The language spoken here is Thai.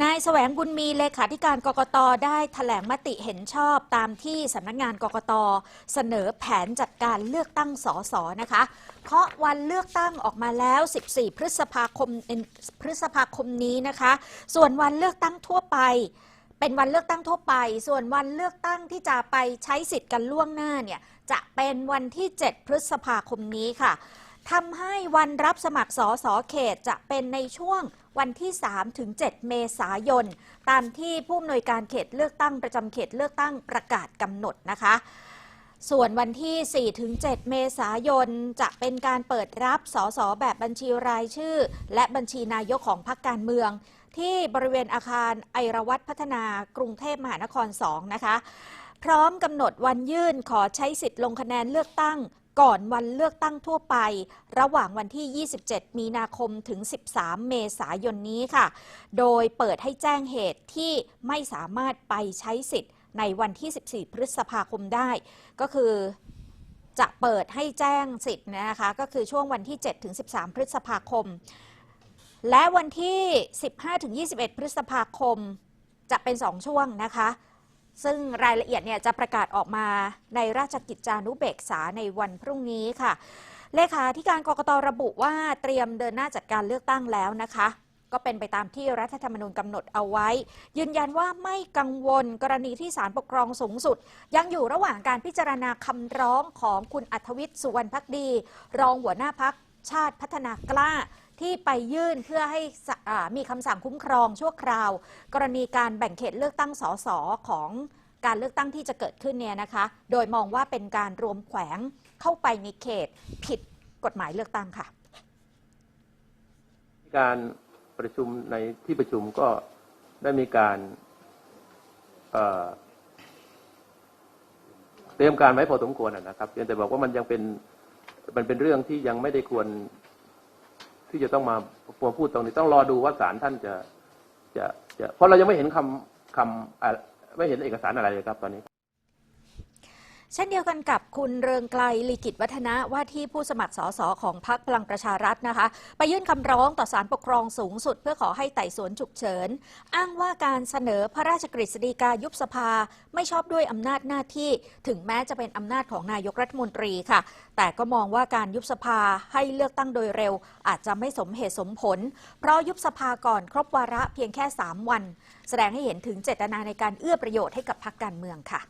นายแสวงบุญมีเลขาธิการกกตได้ถแถลงมติเห็นชอบตามที่สำนักงานกกตเสนอแผนจัดการเลือกตั้งสสนะคะเคาะวันเลือกตั้งออกมาแล้ว 14 พฤษภาคมพฤษภาคมนี้นะคะ ส่วนวันเลือกตั้งทั่วไป เป็นวันเลือกตั้งทั่วไป ส่วนวันเลือกตั้งที่จะไปใช้สิทธิ์กันล่วงหน้าเนี่ยจะเป็นวันที่ 7 พฤษภาคมนี้ค่ะทำให้วันรับสมัครสอสอเขตจะเป็นในช่วง วันที่ 3 ถึง 7 เมษายน ตามที่ผู้อำนวยการเขตเลือกตั้งประจำเขตเลือกตั้งประกาศกำหนดนะคะส่วนวันที่4ถึง7เมษายน จะเป็นการเปิดรับสสแบบบัญชีรายชื่อ และบัญชีนายกของพรรคการเมือง ที่บริเวณอาคารไอรวัตพัฒนากรุงเทพมหานคร 2 นะคะ พร้อมกำหนดวันยื่นขอใช้สิทธิ์ลงคะแนนเลือกตั้ง ก่อนวันเลือกตั้งทั่วไป ระหว่างวันที่ 27 มีนาคมถึง 13 เมษายนนี้ค่ะ โดยเปิดให้แจ้งเหตุที่ไม่สามารถไปใช้สิทธิ์ในวันที่ 14 พฤษภาคมได้ ก็คือจะเปิดให้แจ้งสิทธิ์นะคะ ก็คือช่วงวันที่ 7 ถึง 13 พฤษภาคม และวันที่ 15 ถึง 21 พฤษภาคม จะเป็น 2 ช่วงนะคะ ซึ่งรายละเอียดเนี่ยจะประกาศออกมาในราชกิจจานุเบกษาในวันพรุ่งนี้ค่ะ เลขาธิการกรกตระบุว่าเตรียมเดินหน้าจัดการเลือกตั้งแล้วนะคะ ก็เป็นไปตามที่รัฐธรรมนูญกำหนดเอาไว้ ยืนยันว่าไม่กังวลกรณีที่ศาลปกครองสูงสุด ยังอยู่ระหว่างการพิจารณาคำร้องของคุณอัธวิทย์สุวรรณพักดี รองหัวหน้าพัก ชาติพัฒนากล้าที่ไปยื่นเพื่อให้มีคำสั่งคุ้มครองชั่วคราว กรณีการแบ่งเขตเลือกตั้งสสของการเลือกตั้งที่จะเกิดขึ้นเนี่ยนะคะ โดยมองว่าเป็นการรวมแขวงเข้าไปในเขตผิดกฎหมายเลือกตั้งค่ะ การประชุมในที่ประชุมก็ได้มีการเเตรียมการไว้พอสมควรนะครับเพียงแต่บอกว่ามันยังเป็น มันเป็นเรื่องที่ยังไม่ได้ควรที่จะต้องมาพูดตรงนี้ต้องรอดูว่าศาลท่านจะจะจะเพราะเรายังไม่เห็นคำคำไม่เห็นเอกสารอะไรเลยครับตอนนี้ เช่นเดียวกันกับคุณเรืองไกลลีกิจวัฒนะว่าที่ผู้สมัครสสของพรรคพลังประชารัฐนะคะ ไปยื่นคำร้องต่อศาลปกครองสูงสุด เพื่อขอให้ไต่สวนฉุกเฉิน อ้างว่าการเสนอพระราชกฤษฎีกายุบสภาไม่ชอบด้วยอำนาจหน้าที่ ถึงแม้จะเป็นอำนาจของนายกรัฐมนตรีค่ะ แต่ก็มองว่าการยุบสภาให้เลือกตั้งโดยเร็ว อาจจะไม่สมเหตุสมผล เพราะยุบสภาก่อนครบวาระเพียงแค่ 3 วัน แสดงให้เห็นถึงเจตนาในการเอื้อประโยชน์ให้กับพรรคการเมืองค่ะ